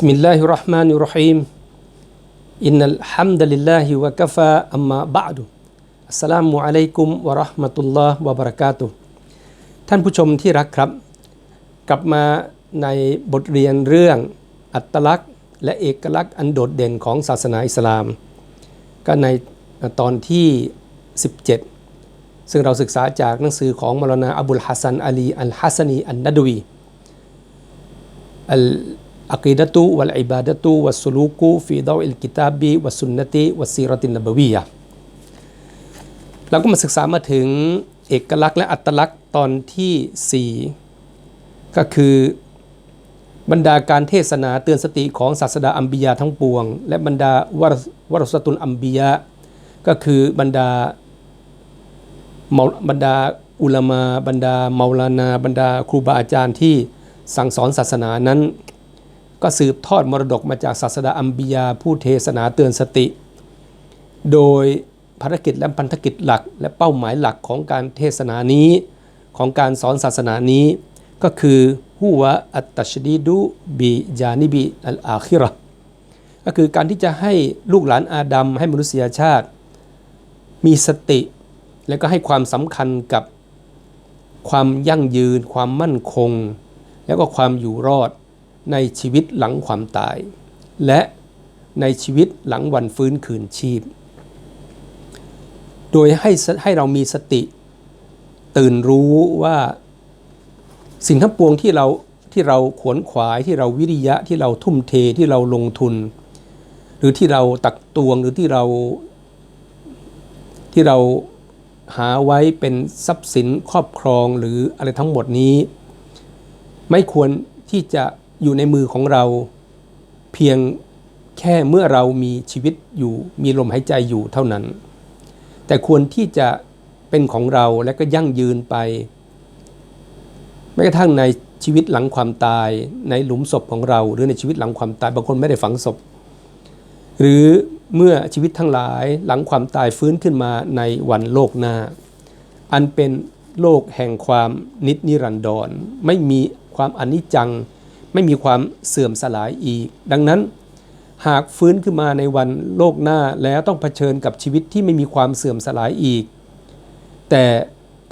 بسم الله الرحمن الرحيم إن الحمد لله وكفى أما بعد السلام عليكم ورحمة الله وبركاته ท่านผู้ชมที่รักครับ กลับมาในบทเรียนเรื่องอัตลักษณ์ และเอกลักษณ์อันโดดเด่นของศาสนาอิสลาม ก็ในตอนที่ 17 ซึ่งเราศึกษาจากหนังสือของมรณาอับุลฮัสซันอาลีอัลฮัสนีอันนัดวีอัล อักีดะตุวัลอิบาดะตุวัสลูกุฟีดาอิลกิตาบีวัสุนนติวัสีรตินนบวียะเราก็มาศึกษามาถึงเอกลักษณ์และอัตลักษณ์ตอนที่ 4 ก็คือบรรดาการเทศนาเตือนสติของศาสดาอัมบียาทั้งปวง และบรรดาวรวรสตุลอัมบียะก็คือบรรดาบรรดาอุลามา บรรดาเมาลานา บรรดาครูบาอาจารย์ที่สั่งสอนศาสนานั้น ก็สืบทอดมรดกมาจากศาสดาอัมบียาผู้เทศนาเตือนสติ โดยภารกิจและพันธกิจหลัก และเป้าหมายหลักของการเทศนานี้ ของการสอนศาสนานี้ ก็คือฮุวอัตตชดีดุบิจานิบิอัลอาคิรก็คือการที่จะให้ลูกหลานอาดัมให้มนุษยชาติ มีสติ และก็ให้ความสำคัญกับความยั่งยืน ความมั่นคง แล้วก็ความอยู่รอด ในชีวิตหลังความตาย และในชีวิตหลังวันฟื้นคืนชีพ โดยให้ให้เรามีสติ ตื่นรู้ว่าสิ่งทั้งปวงที่เราที่เราขวนขวายที่เราวิริยะที่เราทุ่มเทที่เราลงทุน หรือที่เราตักตวงหรือที่เราที่เราหาไว้เป็นทรัพย์สินครอบครองหรืออะไรทั้งหมดนี้ ไม่ควรที่จะ อยู่ในมือของเราเพียงแค่เมื่อเรามีชีวิตอยู่มีลมหายใจอยู่เท่านั้น แต่ควรที่จะเป็นของเราและก็ยั่งยืนไปแม้กระทั่งในชีวิตหลังความตาย ในหลุมศพของเรา หรือในชีวิตหลังความตายบางคนไม่ได้ฝังศพ หรือเมื่อชีวิตทั้งหลายหลังความตายฟื้นขึ้นมาในวันโลกหน้า อันเป็นโลกแห่งความนิจนิรันดรไม่มีความอนิจจัง ไม่มีความเสื่อมสลายอีก ดังนั้น หากฟื้นขึ้นมาในวันโลกหน้าแล้วต้องเผชิญกับชีวิตที่ไม่มีความเสื่อมสลายอีก แต่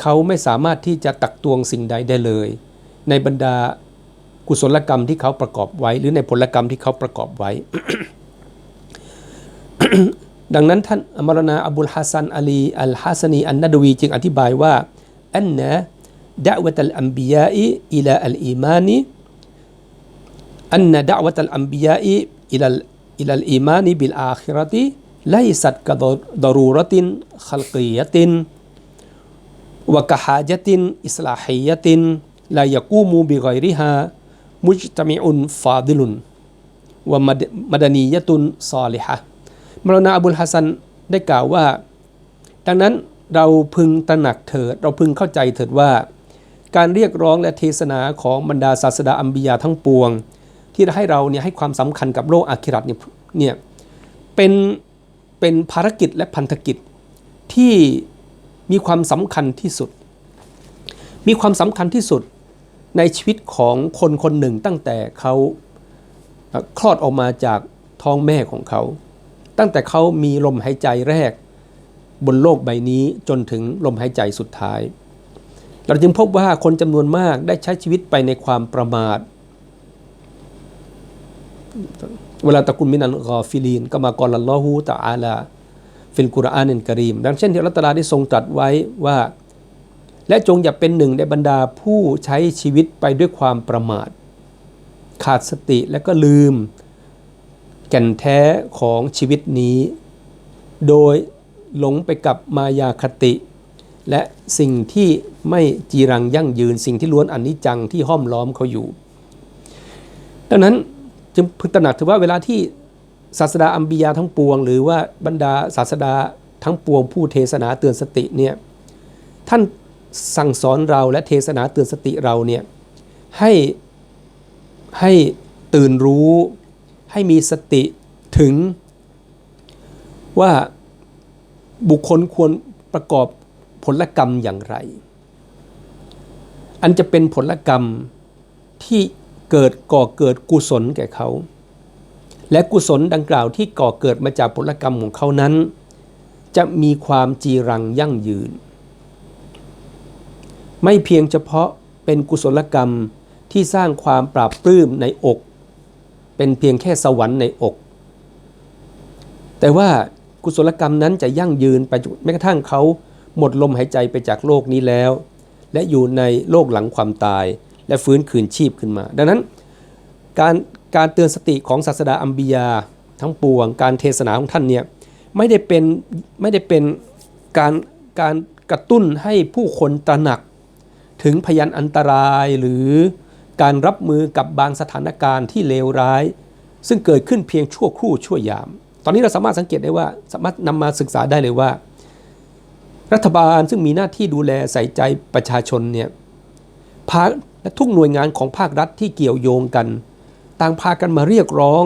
เขาไม่สามารถที่จะตักตวงสิ่งใดได้เลย ในบรรดากุศลกรรมที่เขาประกอบไว้ หรือในผลกรรมที่เขาประกอบไว้ ดังนั้นท่านอมรณาอับุลฮัสซันอาลีอัลฮัสนีอันนัดวีจึงอธิบายว่าอันนะดะวะตัลอัมบิยาอิอิลาอัลอีมานี อันนดะวะตัลอัมบิยาอิอิลัลอิลัลอีมานิบิลอาคิรติไลสัตกะดรูรตินขัลกียตินวกะฮาจตินอิสลาฮียตินลายกูมูบิไกริฮามุจตมิอุนฟาดิลุนวมัดนียตุนซอลิฮะมรณาอบุลฮัสันได้กล่าวว่า ดังนั้นเราพึงตระหนักเถิด เราพึงเข้าใจเถิดว่า การเรียกร้องและเทศนาของบรรดาศาสดาอัมบียาทั้งปวง ที่ให้เราเนี่ยให้ความสำคัญกับโลกอาคิรัตเนี่ยเป็นเป็นภารกิจและพันธกิจที่มีความสำคัญที่สุด มีความสำคัญที่สุดในชีวิตของคนคนหนึ่งตั้งแต่เขาคลอดออกมาจากท้องแม่ของเขา ตั้งแต่เขามีลมหายใจแรกบนโลกใบนี้จนถึงลมหายใจสุดท้าย เราจึงพบว่าคนจำนวนมากได้ใช้ชีวิตไปในความประมาท เวลาตะกุลมินันกอฟิลีนก็มากอลัลลอฮูตะอาลาฟิลกุรอานินกรีม ดังเช่นที่รัตลาได้ทรงตรัสไว้ว่า และจงอย่าเป็นหนึ่งในบรรดาผู้ใช้ชีวิตไปด้วยความประมาท ขาดสติและก็ลืม แก่นแท้ของชีวิตนี้ โดยหลงไปกับมายาคติ และสิ่งที่ไม่จีรังยั่งยืนสิ่งที่ล้วนอนนิจจังที่ห้อมล้อมเขาอยู่ ดังนั้น จึงพึงตระหนักถือว่าเวลาที่ศาสดาอัมบียาทั้งปวง หรือว่าบรรดาศาสดาทั้งปวงผู้เทศนาเตือนสติเนี่ยท่านสั่งสอนเราและเทศนาเตือนสติเราเนี่ยให้ให้ตื่นรู้ให้มีสติถึงว่าบุคคลควรประกอบผลกรรมอย่างไร อันจะเป็นผลกรรมที่ เกิดก่อเกิดกุศลแก่เขา และกุศลดังกล่าวที่ก่อเกิดมาจากผลกรรมของเขานั้น จะมีความจีรังยั่งยืน ไม่เพียงเฉพาะเป็นกุศลกรรมที่สร้างความปราบปลื้มในอก เป็นเพียงแค่สวรรค์ในอก แต่ว่ากุศลกรรมนั้นจะยั่งยืนไปแม้กระทั่งเขาหมดลมหายใจไปจากโลกนี้แล้ว และอยู่ในโลกหลังความตาย และฟื้นคืนชีพขึ้นมา ดังนั้นการการเตือนสติของศาสดาอัมบียาทั้งปวง การเทศนาของท่านเนี่ยไม่ได้เป็นไม่ได้เป็นการการกระตุ้นให้ผู้คนตระหนัก ถึงพยันอันตรายหรือการรับมือกับบางสถานการณ์ที่เลวร้าย ซึ่งเกิดขึ้นเพียงชั่วครู่ชั่วยาม ตอนนี้เราสามารถสังเกตได้ว่าสามารถนำมาศึกษาได้เลยว่า รัฐบาลซึ่งมีหน้าที่ดูแลใส่ใจประชาชนเนี่ยภา และทุกหน่วยงานของภาครัฐที่เกี่ยวโยงกัน ต่างพากันมาเรียกร้อง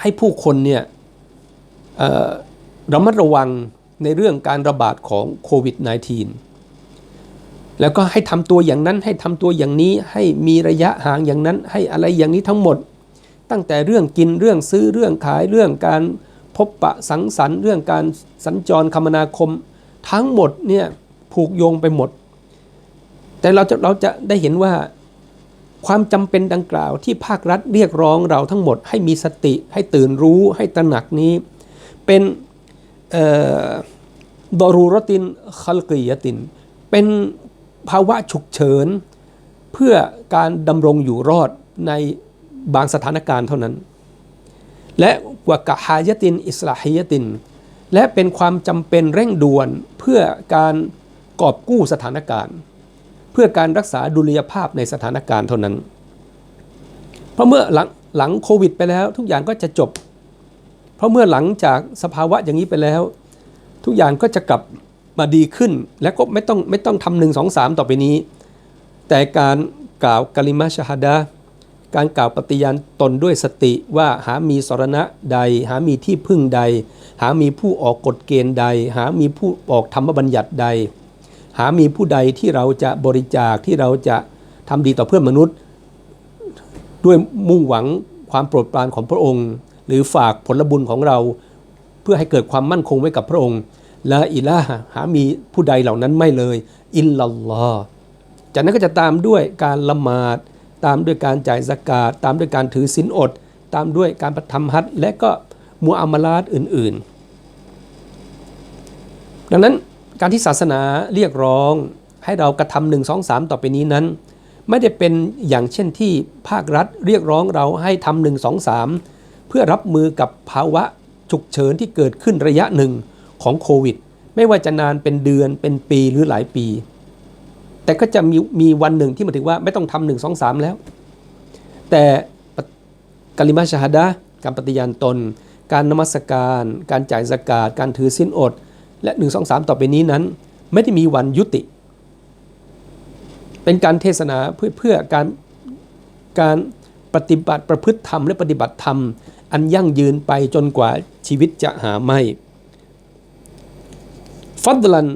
ให้ผู้คนเนี่ยระมัดระวังในเรื่องการระบาดของโควิด -19 แล้วก็ให้ทำตัวอย่างนั้นให้ทำตัวอย่างนี้ให้มีระยะห่างอย่างนั้น ให้อะไรอย่างนี้ทั้งหมด ตั้งแต่เรื่องกินเรื่องซื้อเรื่องขายเรื่องการพบปะสังสรรค์ เรื่องการสัญจรคมนาคม ทั้งหมดเนี่ยผูกโยงไปหมด แต่เราจะเราจะได้เห็นว่าความจำเป็นดังกล่าวที่ภาครัฐเรียกร้องเราทั้งหมดให้มีสติให้ตื่นรู้ให้ตระหนักนี้ เป็นดอรูรตินคัลกียติน เป็นภาวะฉุกเฉิน เพื่อการดำรงอยู่รอดในบางสถานการณ์เท่านั้น และวกะฮายติน อิสลาฮิยติน และเป็นความจำเป็นเร่งด่วนเพื่อการกอบกู้สถานการณ์ เพื่อการรักษาดุลยภาพในสถานการณ์เท่านั้น เพราะเมื่อหลังหลังโควิดไปแล้วทุกอย่างก็จะจบ เพราะเมื่อหลังจากสภาวะอย่างนี้ไปแล้ว ทุกอย่างก็จะกลับมาดีขึ้น และก็ไม่ต้องไม่ต้องทำหนึ่งสองสามต่อไปนี้ แต่การกล่าวกลิมาชฮาดาการกล่าวปฏิญาณตนด้วยสติว่าหามีสรณะใด หามีที่พึ่งใด หามีผู้ออกกฎเกณฑ์ใด หามีผู้ออกธรรมบัญญัติใด หามีผู้ใดที่เราจะบริจาคที่เราจะทำดีต่อเพื่อนมนุษย์ ด้วยมุ่งหวังความโปรดปรานของพระองค์ หรือฝากผลบุญของเราเพื่อให้เกิดความมั่นคงไว้กับพระองค์ละอิละหามีผู้ใดเหล่านั้นไม่เลย อินลัลลอฮจากนั้นก็จะตามด้วยการละหมาด ตามด้วยการจ่ายสกาดตามด้วยการถือศีลอด ตามด้วยการประทำฮัจญ์และก็มูอามาลาตอื่น ๆ ดังนั้น การที่ศาสนาเรียกร้องให้เรากระทำหนึ่งสองสามต่อไปนี้นั้น ไม่ได้เป็นอย่างเช่นที่ภาครัฐเรียกร้องเราให้ทำหนึ่งสองสามเพื่อรับมือกับภาวะฉุกเฉินที่เกิดขึ้นระยะหนึ่งของโควิด ไม่ว่าจะนานเป็นเดือนเป็นปีหรือหลายปี แต่ก็จะมีมีวันหนึ่งที่มาถึงว่าไม่ต้องทำหนึ่งสองสามแล้ว แต่กาลิมาชาฮดาการปฏิญาณตน การนมัสการ การจ่ายสกาดการถือสิ้นอด และหนึ่งสองสามต่อไปนี้นั้น ไม่ได้มีวันยุติ เป็นการเทศนาเพื่อเพื่อการการปฏิบัติประพฤติธรรมและปฏิบัติธรรม อันยั่งยืนไปจนกว่าชีวิตจะหาไม่ฟัดลัน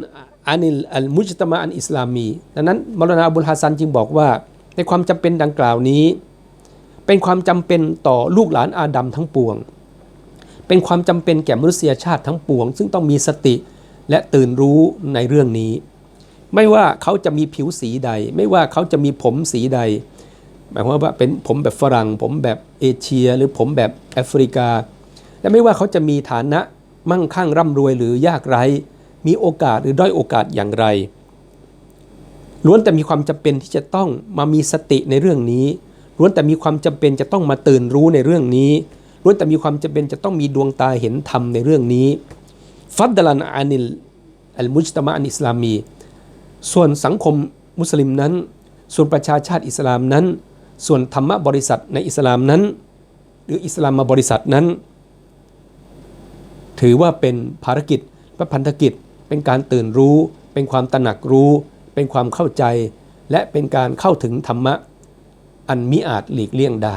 อานิลอัลมุจตมะอันอิสลามีดังนั้นมรณาบุลฮัสซันจึงบอกว่า ในความจำเป็นดังกล่าวนี้ เป็นความจำเป็นต่อลูกหลานอาดัมทั้งปวง เป็นความจำเป็นแก่มนุษยชาติทั้งปวง ซึ่งต้องมีสติและตื่นรู้ในเรื่องนี้ ไม่ว่าเขาจะมีผิวสีใด ไม่ว่าเขาจะมีผมสีใด หมายความว่าเป็นผมแบบฝรั่ง ผมแบบเอเชีย หรือผมแบบแอฟริกา และไม่ว่าเขาจะมีฐานะมั่งคั่งร่ำรวยหรือยากไร้ มีโอกาสหรือด้อยโอกาสอย่างไร ล้วนแต่มีความจำเป็นที่จะต้องมามีสติในเรื่องนี้ ล้วนแต่มีความจำเป็นจะต้องมาตื่นรู้ในเรื่องนี้ ล้วนแต่มีความจำเป็นจะต้องมีดวงตาเห็นธรรมในเรื่องนี้ ฟัดดลันอานิลอัลมุจตมะอันอิสลามี ส่วนสังคมมุสลิมนั้น ส่วนประชาชาติอิสลามนั้น ส่วนธรรมบริษัทในอิสลามนั้น หรืออิสลามมาบริษัทนั้น ถือว่าเป็นภารกิจและพันธกิจ เป็นการตื่นรู้ เป็นความตระหนักรู้ เป็นความเข้าใจ และเป็นการเข้าถึงธรรมะอันมิอาจหลีกเลี่ยงได้